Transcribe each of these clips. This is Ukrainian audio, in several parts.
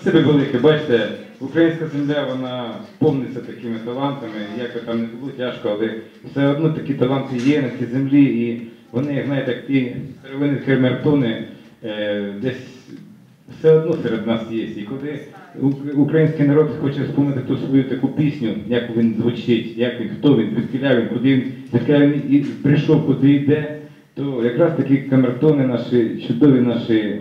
Спасибі велике, бачите, українська земля вона повниться такими талантами, як би там не було тяжко, але все одно такі таланти є на цій землі, і вони, як знаєте, як ті первинні камертони, е, десь все одно серед нас є. І коли український народ хоче вспомнити ту свою таку пісню, як він звучить, як він, хто він, звідки він, куди він, звідки він і прийшов, куди йде, то якраз такі камертони наші, чудові наші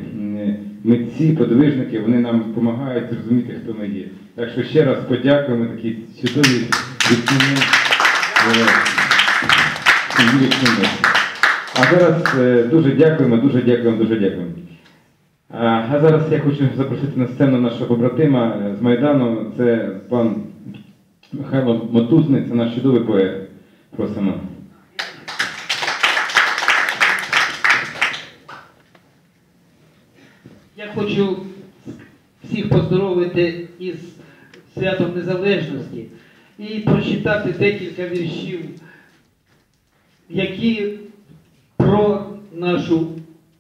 митці, подвижники, вони нам допомагають зрозуміти, хто ми є. Так що ще раз подякуємо такі чудові відмінні відмінні. А зараз е, дуже дякуємо, дуже дякуємо, дуже дякуємо. А, а зараз я хочу запросити на сцену нашого побратима е, з Майдану. Це пан Михайло Мотузний, це наш чудовий поет. Просимо. Я хочу всіх поздоровити із святом Незалежності і прочитати декілька віршів, які про нашу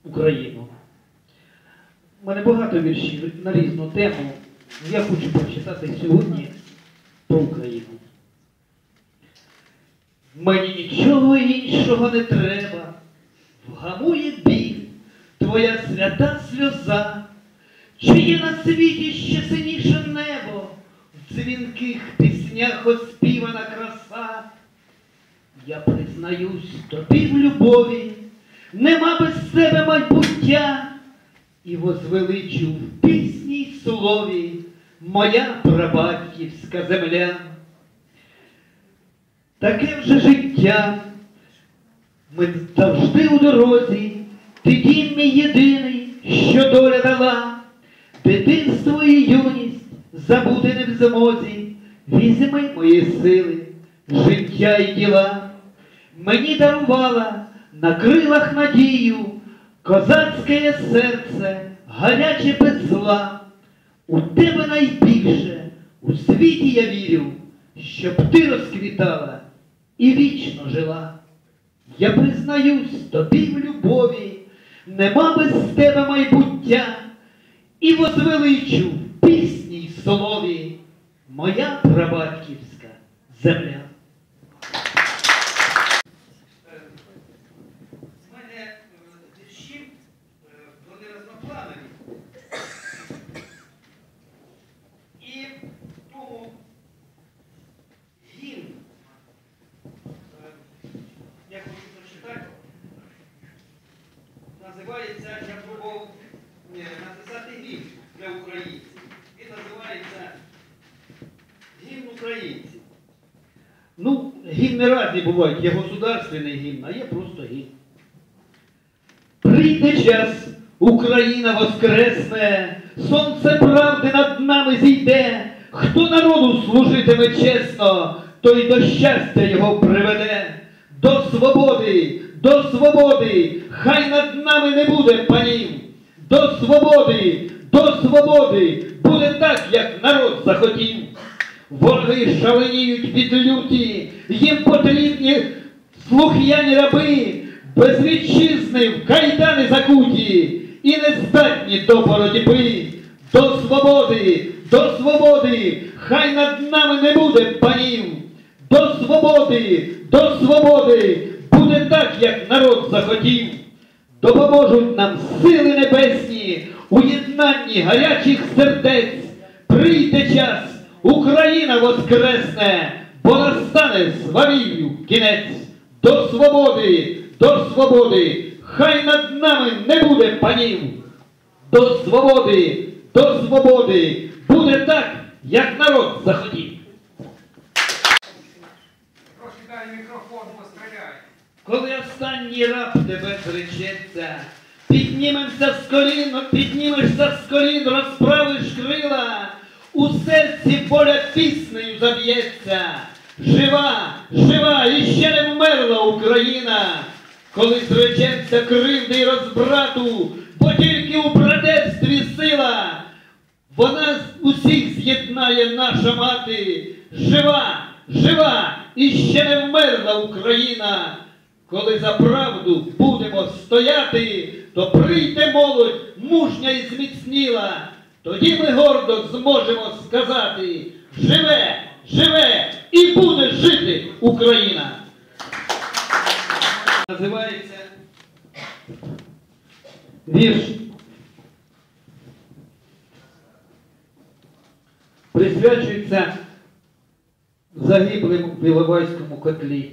Україну. У мене багато віршів на різну тему. Я хочу прочитати сьогодні про Україну. Мені нічого іншого не треба, вгамує біль, твоя свята сльоза, чи є на світі ще синіше небо, в дзвінких піснях оспівана краса. Я признаюсь тобі в любові, нема без тебе майбуття, і возвеличу в пісні й слові моя прабатьківська земля. Таке вже життя, ми завжди у дорозі, ти дім мій єдиний, що доля дала, дитинство і юність забути не в змозі, візьми мої сили, життя і діла, мені дарувала на крилах надію, козацьке серце, гаряче без зла. У тебе найбільше у світі я вірю, щоб ти розквітала і вічно жила. Я признаюсь тобі в любові, нема без тебе майбуття, і возвеличу пісні й слові моя прабатьківська земля. Називається, я пробував написати гімн для українців. Він називається Гімн українців. Ну, гімни різні бувають, є государственний гімн, а є просто гімн. Прийде час, Україна воскресне, сонце правди над нами зійде. Хто народу служитиме чесно, той до щастя його приведе. До свободи, до свободи, хай над нами не буде панів. До свободи, до свободи, буде так, як народ захотів. Вороги шаленіють від люті, їм потрібні слух'яні раби, без вітчизни в кайдани закуті. І не здатні до боротьби. До свободи, до свободи, хай над нами не буде панів. До свободи, до свободи, буде так, як народ захотів. Допоможуть нам сили небесні у єднанні гарячих сердець. Прийде час, Україна воскресне, бо настане свавіллю кінець. До свободи, до свободи, хай над нами не буде панів. До свободи, до свободи, буде так, як народ захотів. Коли останній раб тебе зречеться, піднімемося з колін, піднімешся з колін, розправиш крила, у серці поля піснею заб'ється. Жива, жива і ще не вмерла Україна, коли зречемся кривди й розбрату, бо тільки у братерстві сила. Вона усіх з'єднає наша мати, жива, жива і ще не вмерла Україна. Коли за правду будемо стояти, то прийде молодь мужня і зміцніла, тоді ми гордо зможемо сказати: живе, живе і буде жити Україна. Називається вірш. Присвячується загиблим в Іловайському котлі.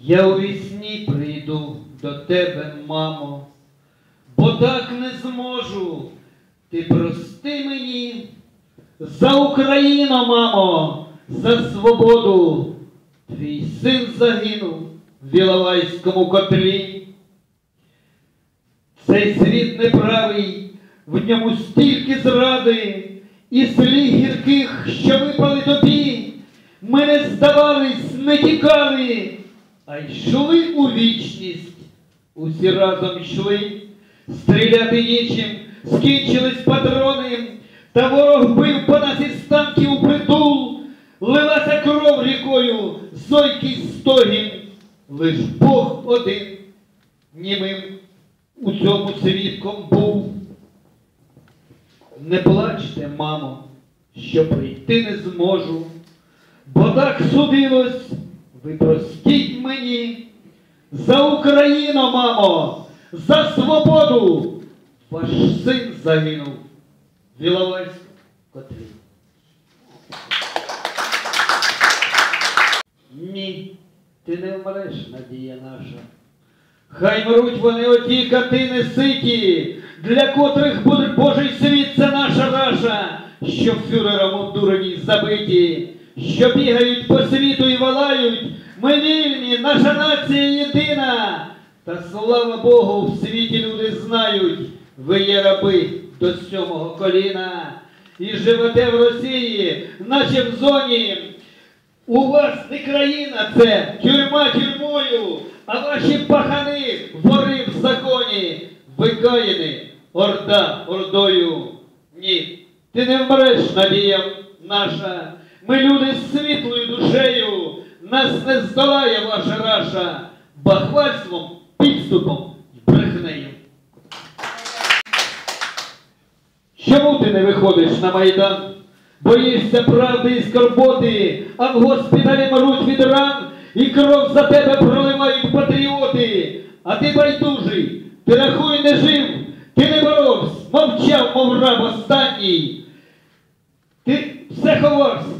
Я у вісні прийду до тебе, мамо, бо так не зможу. Ти прости мені за Україну, мамо, за свободу. Твій син загинув в Іловайському котлі. Цей світ неправий, в ньому стільки зради, і слів гірких, що випали тобі. Ми не здавались, не тікали, а йшли у вічність. Усі разом йшли, стріляти нічим, скінчились патрони, та ворог бив по нас із танків у притул, лилася кров рікою, зойкий стогін, лиш Бог один німим у цьому свідком був. Не плачте, мамо, що прийти не зможу, бо так судилось, ви простіть мені. За Україну, мамо, за свободу ваш син загинув в Іловайську котлі. Ні, ти не вмреш, надія наша. Хай мруть вони оті катини ситі, для котрих буде Божий світ це наша раша, що фюрером обдурені забиті, що бігають по світу і валають, ми вільні, наша нація єдина. Та слава Богу, в світі люди знають, ви є раби до сьомого коліна. І живете в Росії, наче в зоні. У вас не країна це, тюрма тюрмою, а ваші пахани вори в законі, викаєни, орда ордою. Ні, ти не вмреш, надія наша. Ми люди з світлою душею, нас не здолає ваша раша, бахвальством, підступом і брехнею. Чому ти не виходиш на Майдан? Боїшся правди і скорботи, а в госпіталі мруть від ран, і кров за тебе проливають патріоти. А ти байдужий, ти рахуй не жив, ти не боровся, мовчав, мов раб останній. Ти все ховався,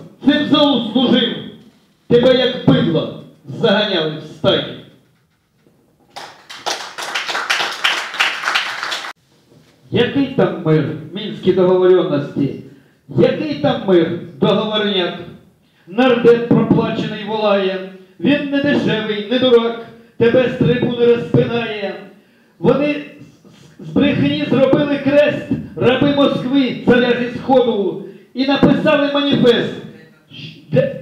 цим служив, тебе як бидло заганяли в статі. Який там мир, мінські договоренності? Який там мир, договорняк? Нардеп проплачений волає, він не дешевий, не дурак, тебе з трибуни розпинає. Вони з- брехні зробили крест раби Москви, царя зі сходу, і написали маніфест,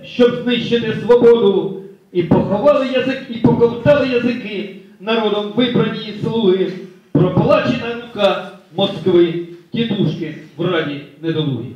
щоб знищити свободу. І поховали язик, і поковтали язики народом вибрані слуги. пропалачена рука Москви, тітушки в раді недолугі.